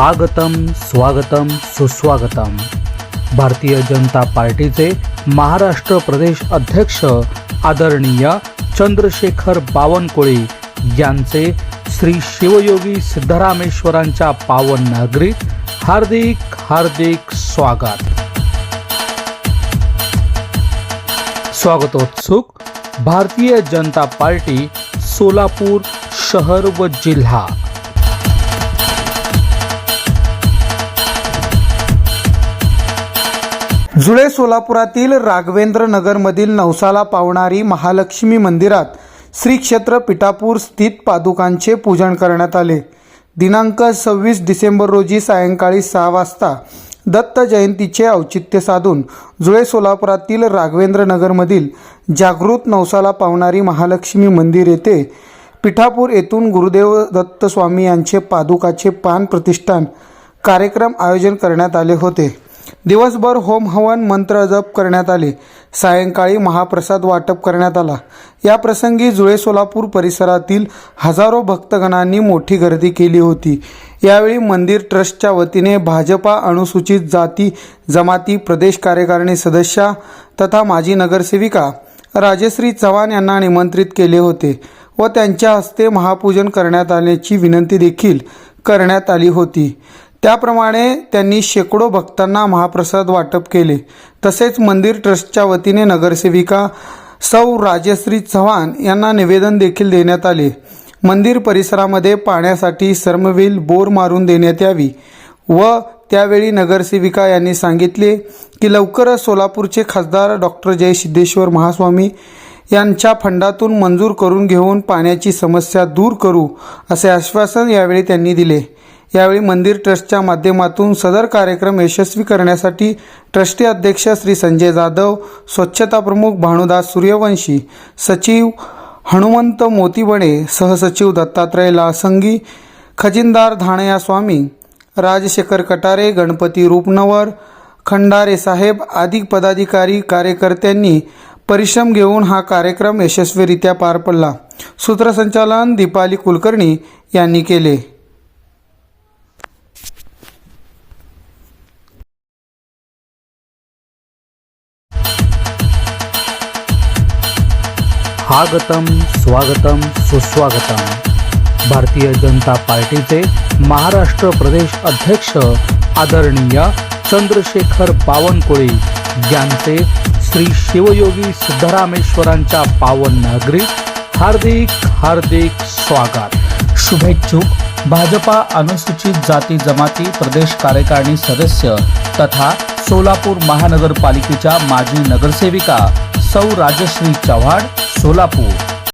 स्वागतम स्वागतम सुस्वागतम. भारतीय जनता पार्टीचे महाराष्ट्र प्रदेश अध्यक्ष आदरणीय चंद्रशेखर बावनकुळे यांचे श्री शिवयोगी सिद्धरामेश्वरांच्या पावन नगरीत हार्दिक हार्दिक स्वागत. स्वागतोत्सुक भारतीय जनता पार्टी सोलापूर शहर व जिल्हा. जुळे सोलापुरातील राघवेंद्र नगरमधील नवसाला पावणारी महालक्ष्मी मंदिरात श्री क्षेत्र पिठापूर स्थित पादुकांचे पूजन करण्यात आले. दिनांक सव्वीस डिसेंबर रोजी सायंकाळी सहा वाजता दत्त जयंतीचे औचित्य साधून जुळे सोलापुरातील राघवेंद्र नगरमधील जागृत नवसाला पावणारी महालक्ष्मी मंदिर येथे पिठापूर येथून गुरुदेव दत्त स्वामी यांचे पादुकाचे पान प्रतिष्ठान कार्यक्रम आयोजन करण्यात आले होते. दिवसभर होम हवन मंत्र जप करण्यात आले. सायंकाळी महाप्रसाद वाटप करण्यात आला. या प्रसंगी जुळे सोलापूर परिसरातील हजारो भक्तगणांनी मोठी गर्दी केली होती. यावेळी मंदिर ट्रस्टच्या वतीने भाजपा अनुसूचित जाती जमाती प्रदेश कार्यकारिणी सदस्या तथा माजी नगरसेविका राजश्री चव्हाण यांना निमंत्रित केले होते व त्यांच्या हस्ते महापूजन करण्यात आल्याची विनंती देखील करण्यात आली होती. त्याप्रमाणे त्यांनी शेकडो भक्तांना महाप्रसाद वाटप केले. तसेच मंदिर ट्रस्टच्या वतीने नगरसेविका सौ राजश्री चव्हाण यांना निवेदन देखील देण्यात आले. मंदिर परिसरामध्ये पाण्यासाठी सर्मवील बोर मारून देण्यात यावी व त्यावेळी नगरसेविका यांनी सांगितले की लवकरच सोलापूरचे खासदार डॉक्टर जय सिद्धेश्वर महास्वामी यांच्या फंडातून मंजूर करून घेऊन पाण्याची समस्या दूर करू असे आश्वासन यावेळी त्यांनी दिले. यावेळी मंदिर ट्रस्टच्या माध्यमातून सदर कार्यक्रम यशस्वी करण्यासाठी ट्रस्टी अध्यक्ष श्री संजय जाधव स्वच्छता प्रमुख भानुदास सूर्यवंशी सचिव हनुमंत मोतीबणे सहसचिव दत्तात्रय लासंगी खजिनदार धाणया स्वामी राजशेखर कटारे गणपती रूपनवर खंडारे साहेब आदी पदाधिकारी कार्यकर्त्यांनी परिश्रम घेऊन हा कार्यक्रम यशस्वीरित्या पार पडला. सूत्रसंचालन दीपाली कुलकर्णी यांनी केले. स्वागतम स्वागतम सुस्वागतम. भारतीय जनता पार्टीचे महाराष्ट्र प्रदेश अध्यक्ष आदरणीय चंद्रशेखर बावनकुळे यांचे श्री शिवयोगी सिद्धरामेश्वरांच्या पावन नगरीत हार्दिक हार्दिक स्वागत. शुभेच्छुक भाजपा अनुसूचित जाती जमाती प्रदेश कार्यकारिणी सदस्य तथा सोलापूर महानगरपालिकेच्या माजी नगरसेविका सौ राजश्री चव्हाण सोलापूर।